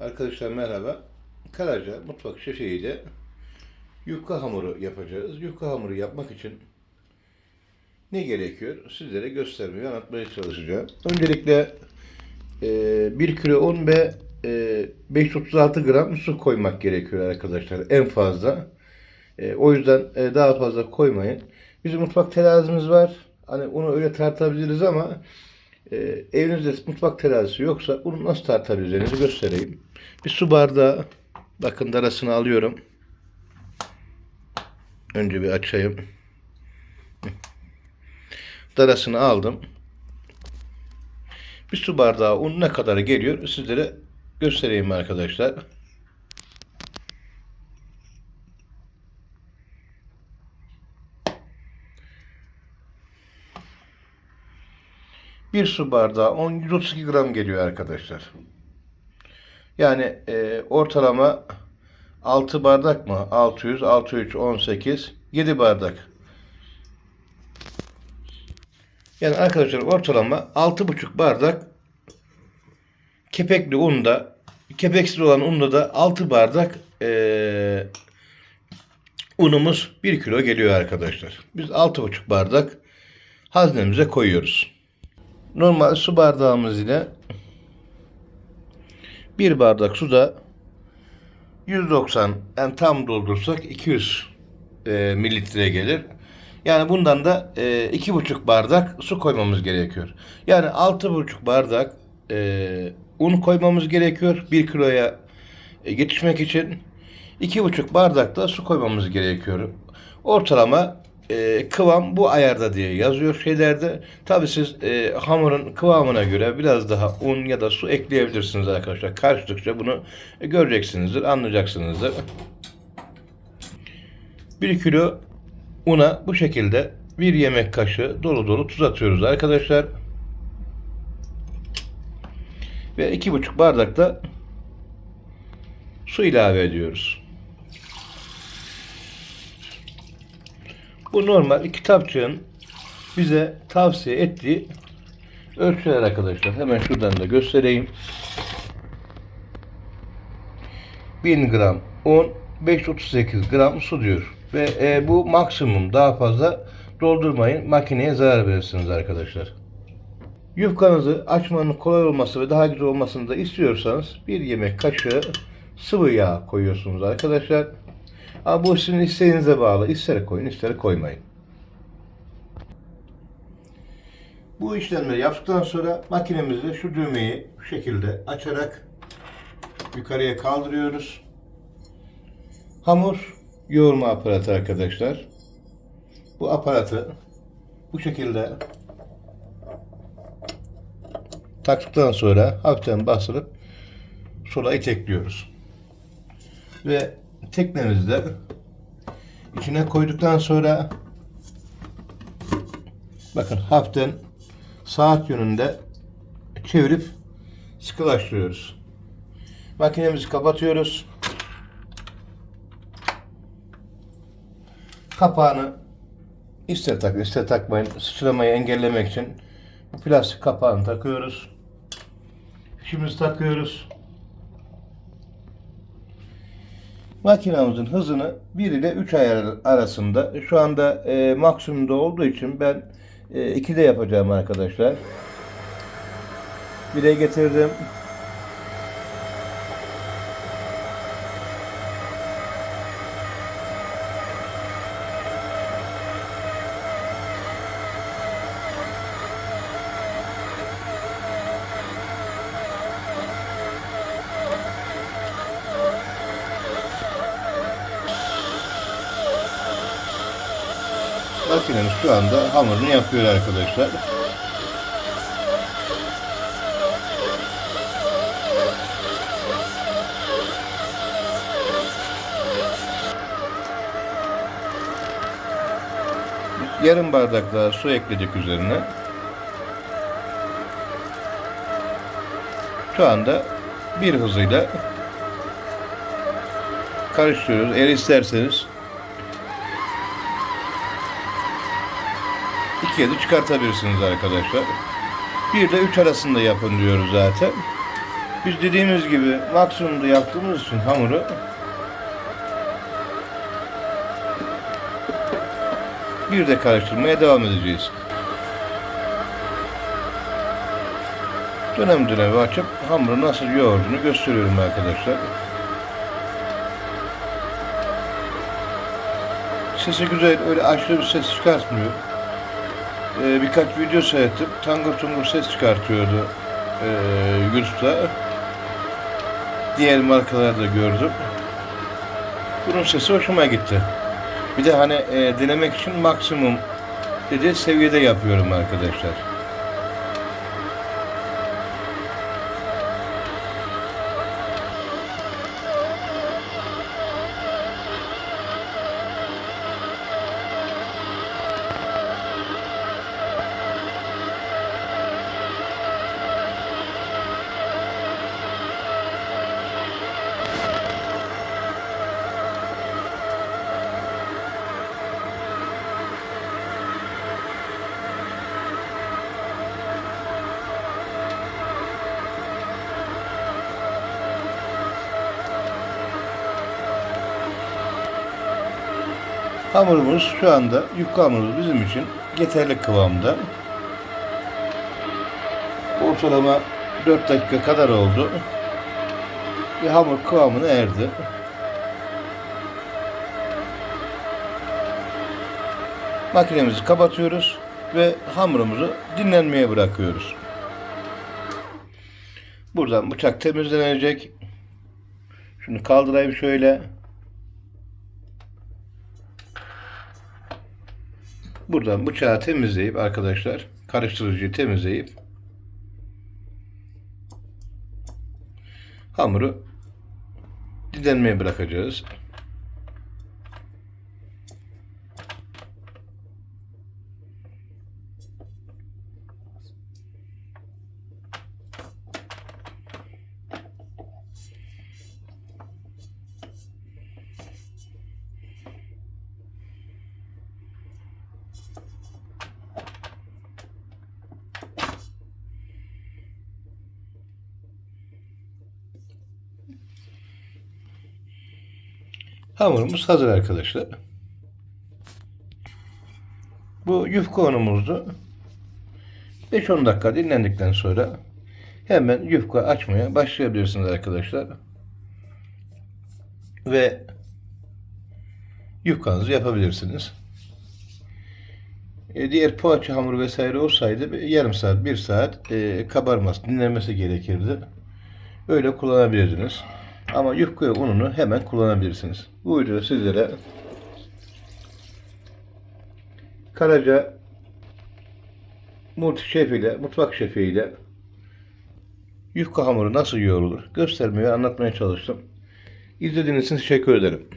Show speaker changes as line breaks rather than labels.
Arkadaşlar merhaba. Karaca mutfak şefiyle yufka hamuru yapacağız. Yufka hamuru yapmak için ne gerekiyor? Sizlere göstermeye, anlatmaya çalışacağım. Öncelikle e, 1 kilo un ve e, 536 gram su koymak gerekiyor arkadaşlar en fazla. E, o yüzden e, daha fazla koymayın. Bizim mutfak terazimiz var. Hani onu öyle tartabiliriz ama e, evinizde mutfak terazisi yoksa bunu nasıl tartabileceğinizi göstereyim. Bir su bardağı bakın darasını alıyorum. Önce bir açayım. Darasını aldım. Bir su bardağı un ne kadar geliyor sizlere göstereyim arkadaşlar. Bir su bardağı 10 132 gram geliyor arkadaşlar. Yani e, ortalama 6 bardak mı? 600, 6 3, 18, 7 bardak. Yani arkadaşlar ortalama 6,5 bardak kepekli unda, kepeksiz olan unda da 6 bardak e, unumuz 1 kilo geliyor arkadaşlar. Biz 6,5 bardak haznemize koyuyoruz. Normal su bardağımız ile bir bardak suda 190 yani tam doldursak 200 e, mililitre gelir. Yani bundan da e, iki buçuk bardak su koymamız gerekiyor. Yani altı buçuk bardak e, un koymamız gerekiyor bir kiloya e, yetişmek için. iki buçuk bardak da su koymamız gerekiyor. Ortalama e, kıvam bu ayarda diye yazıyor şeylerde. Tabi siz e, hamurun kıvamına göre biraz daha un ya da su ekleyebilirsiniz arkadaşlar. Karıştıkça bunu göreceksinizdir, anlayacaksınızdır. 1 kilo una bu şekilde bir yemek kaşığı dolu dolu tuz atıyoruz arkadaşlar. Ve iki buçuk bardak da su ilave ediyoruz. Bu normal kitapçığın bize tavsiye ettiği ölçüler arkadaşlar. Hemen şuradan da göstereyim. 1000 gram un, 538 gram su diyor. Ve e, bu maksimum daha fazla doldurmayın. Makineye zarar verirsiniz arkadaşlar. Yufkanızı açmanın kolay olması ve daha güzel olmasını da istiyorsanız bir yemek kaşığı sıvı yağ koyuyorsunuz arkadaşlar. Ama bu sizin isteğinize bağlı. İster koyun, ister koymayın. Bu işlemleri yaptıktan sonra makinemizde şu düğmeyi bu şekilde açarak yukarıya kaldırıyoruz. Hamur yoğurma aparatı arkadaşlar. Bu aparatı bu şekilde taktıktan sonra hafiften bastırıp sola itekliyoruz. Ve teknemizde içine koyduktan sonra bakın hafiften saat yönünde çevirip sıkılaştırıyoruz. Makinemizi kapatıyoruz. Kapağını ister tak ister takmayın sıçramayı engellemek için plastik kapağını takıyoruz. Fişimizi takıyoruz. Makinamızın hızını 1 ile 3 ayar arasında şu anda e, maksimumda olduğu için ben e, 2'de yapacağım arkadaşlar. 1'e getirdim. Makinemiz şu anda hamurunu yapıyor arkadaşlar. Yarım bardak daha su ekledik üzerine. Şu anda bir hızıyla karıştırıyoruz. Eğer isterseniz ikiye de çıkartabilirsiniz arkadaşlar. 1 ile 3 arasında yapın diyoruz zaten. Biz dediğimiz gibi maksimumda yaptığımız için hamuru bir de karıştırmaya devam edeceğiz. Dönem dönem açıp hamuru nasıl yoğurduğunu gösteriyorum arkadaşlar. Sesi güzel, öyle aşırı bir ses çıkartmıyor. Ee, birkaç video seyrettim. Tangur tungur ses çıkartıyordu ee, YouTube'da. Diğer markalarda da gördüm. Bunun sesi hoşuma gitti. Bir de hani e, denemek için maksimum dedi seviyede yapıyorum arkadaşlar. Hamurumuz şu anda yufka hamurumuz bizim için yeterli kıvamda. Ortalama 4 dakika kadar oldu. Ve hamur kıvamına erdi. Makinemizi kapatıyoruz ve hamurumuzu dinlenmeye bırakıyoruz. Buradan bıçak temizlenecek. Şunu kaldırayım şöyle. Buradan bıçağı temizleyip arkadaşlar karıştırıcıyı temizleyip hamuru dinlenmeye bırakacağız. Hamurumuz hazır arkadaşlar. Bu yufka unumuzdu. 5-10 dakika dinlendikten sonra hemen yufka açmaya başlayabilirsiniz arkadaşlar. Ve yufkanızı yapabilirsiniz. E, diğer poğaça hamuru vesaire olsaydı yarım saat, bir saat e, kabarması, dinlenmesi gerekirdi. Öyle kullanabilirdiniz. Ama yufka ununu hemen kullanabilirsiniz. Bu videoda sizlere Karaca multi şef ile, mutfak şefi ile yufka hamuru nasıl yoğrulur göstermeye ve anlatmaya çalıştım. İzlediğiniz için teşekkür ederim.